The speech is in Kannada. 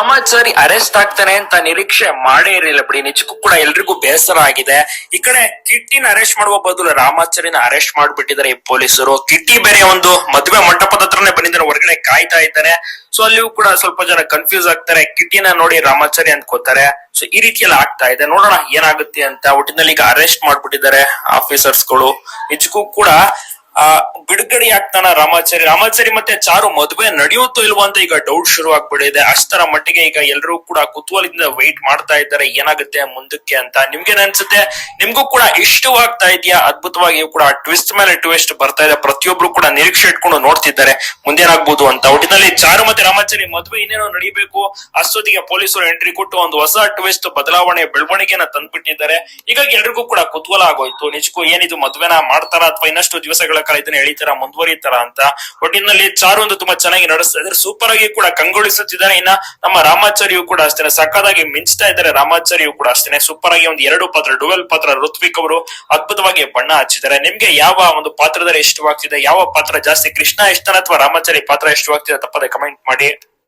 ರಾಮಾಚಾರಿ ಅರೆಸ್ಟ್ ಆಗ್ತಾನೆ ಅಂತ ನಿರೀಕ್ಷೆ ಮಾಡೇ ಇರಲಿಲ್ಲ ಬಿಡಿ. ನಿಜಕ್ಕೂ ಕೂಡ ಎಲ್ರಿಗೂ ಬೇಸರ ಆಗಿದೆ. ಈ ಕಡೆ ಕಿಟ್ಟಿನ ಅರೆಸ್ಟ್ ಮಾಡುವ ಬದಲು ರಾಮಾಚಾರಿನ ಅರೆಸ್ಟ್ ಮಾಡ್ಬಿಟ್ಟಿದ್ದಾರೆ ಈ ಪೊಲೀಸರು. ಕಿಟ್ಟಿ ಬೇರೆ ಒಂದು ಮದುವೆ ಮಂಟಪದ ಹತ್ರನೇ ಬಂದಿದ್ದಾರೆ, ಹೊರಗಡೆ ಕಾಯ್ತಾ ಇದ್ದಾರೆ. ಸೊ ಅಲ್ಲಿಯೂ ಕೂಡ ಸ್ವಲ್ಪ ಜನ ಕನ್ಫ್ಯೂಸ್ ಆಗ್ತಾರೆ. ಕಿಟ್ಟಿನ ನೋಡಿ ರಾಮಾಚಾರಿ ಅನ್ಕೋತಾರೆ. ಸೊ ಈ ರೀತಿಯೆಲ್ಲ ಆಗ್ತಾ ಇದೆ. ನೋಡೋಣ ಏನಾಗುತ್ತೆ ಅಂತ. ಒಟ್ಟಿನಲ್ಲಿ ಈಗ ಅರೆಸ್ಟ್ ಮಾಡ್ಬಿಟ್ಟಿದ್ದಾರೆ ಆಫೀಸರ್ಸ್ಗಳು. ನಿಜಕ್ಕೂ ಕೂಡ ಆ ಬಿಡುಗಡೆ ಆಗ್ತಾನ ರಾಮಾಚಾರಿ. ರಾಮಾಚಾರಿ ಮತ್ತೆ ಚಾರು ಮದುವೆ ನಡೆಯುತ್ತೋ ಇಲ್ವೋ ಅಂತ ಈಗ ಡೌಟ್ ಶುರು ಆಗ್ಬಿಟ್ಟಿದೆ ಅಷ್ಟರ ಮಟ್ಟಿಗೆ ಈಗ ಎಲ್ಲರೂ ಕೂಡ ಕುತೂಹಲದಿಂದ ವೈಟ್ ಮಾಡ್ತಾ ಇದ್ದಾರೆ. ಏನಾಗುತ್ತೆ ಮುಂದಕ್ಕೆ ಅಂತ. ನಿಮ್ಗೆ ಅನ್ಸುತ್ತೆ ನಿಮ್ಗೂ ಕೂಡ ಇಷ್ಟವಾಗ್ತಾ ಇದೆಯಾ? ಅದ್ಭುತವಾಗಿ ಕೂಡ ಟ್ವಿಸ್ಟ್ ಮೇಲೆ ಟ್ವಿಸ್ಟ್ ಬರ್ತಾ ಇದೆ. ಪ್ರತಿಯೊಬ್ರು ಕೂಡ ನಿರೀಕ್ಷೆ ಇಟ್ಕೊಂಡು ನೋಡ್ತಿದ್ದಾರೆ. ಮುಂದೇನಾಗ್ಬೋದು ಅಂತ. ಒಟ್ಟಿನಲ್ಲಿ ಚಾರು ಮತ್ತೆ ರಾಮಾಚಾರಿ ಮದುವೆ ಇನ್ನೇನೋ ನಡೀಬೇಕು. ಅಷ್ಟೊತ್ತಿಗೆ ಪೊಲೀಸರು ಎಂಟ್ರಿ ಕೊಟ್ಟು ಒಂದು ಹೊಸ ಟ್ವಿಸ್ಟ್ ಬದಲಾವಣೆ, ಬೆಳವಣಿಗೆನ ತಂದ್ಬಿಟ್ಟಿದ್ದಾರೆ. ಹೀಗಾಗಿ ಎಲ್ರಿಗೂ ಕೂಡ ಕುತೂಹಲ ಆಗೋಯ್ತು. ನಿಜಕ್ಕೂ ಏನಿದು ಮದುವೆನ, ಮಾಡ್ತಾರ ಅಥವಾ ಇನ್ನಷ್ಟು ದಿವಸಗಳ ಕಾಲ ಇದನ್ನ ಎಳಿತಾರ, ಮುಂದುವರಿತಾರ ಅಂತ. ಒಟ್ಟಿನಲ್ಲಿ ಚಾರು ಒಂದು ತುಂಬಾ ಚೆನ್ನಾಗಿ ನಡೆಸ್ತಾ ಇದ್ರೆ ಸೂಪರ್ ಆಗಿ ಕೂಡ ಕಂಗೊಳಿಸುತ್ತಿದ್ದಾರೆ ಇನ್ನ ನಮ್ಮ ರಾಮಾಚಾರ್ಯು ಕೂಡ ಅಷ್ಟೇ. ಸಕ್ಕದಾಗಿ ಮಿಂಚ್ತಾ ಇದ್ದಾರೆ ರಾಮಾಚಾರ್ಯು ಕೂಡ ಅಷ್ಟೇನೆ ಸೂಪರ್ ಆಗಿ ಒಂದು ಎರಡು ಪಾತ್ರ ಡುವೆಲ್ ಪಾತ್ರ ಋತ್ವಿಕ್ ಅವರು ಅದ್ಭುತವಾಗಿ ಬಣ್ಣ ಹಚ್ಚಿದ್ದಾರೆ. ನಿಮ್ಗೆ ಯಾವ ಒಂದು ಪಾತ್ರದಲ್ಲಿ ಇಷ್ಟವಾಗ್ತಿದೆ? ಯಾವ ಪಾತ್ರ ಜಾಸ್ತಿ ಕೃಷ್ಣ ಇಷ್ಟನ ಅಥವಾ ರಾಮಾಚಾರಿ ಪಾತ್ರ ಇಷ್ಟವಾಗ್ತಿದೆ? ತಪ್ಪದೆ ಕಮೆಂಟ್ ಮಾಡಿ.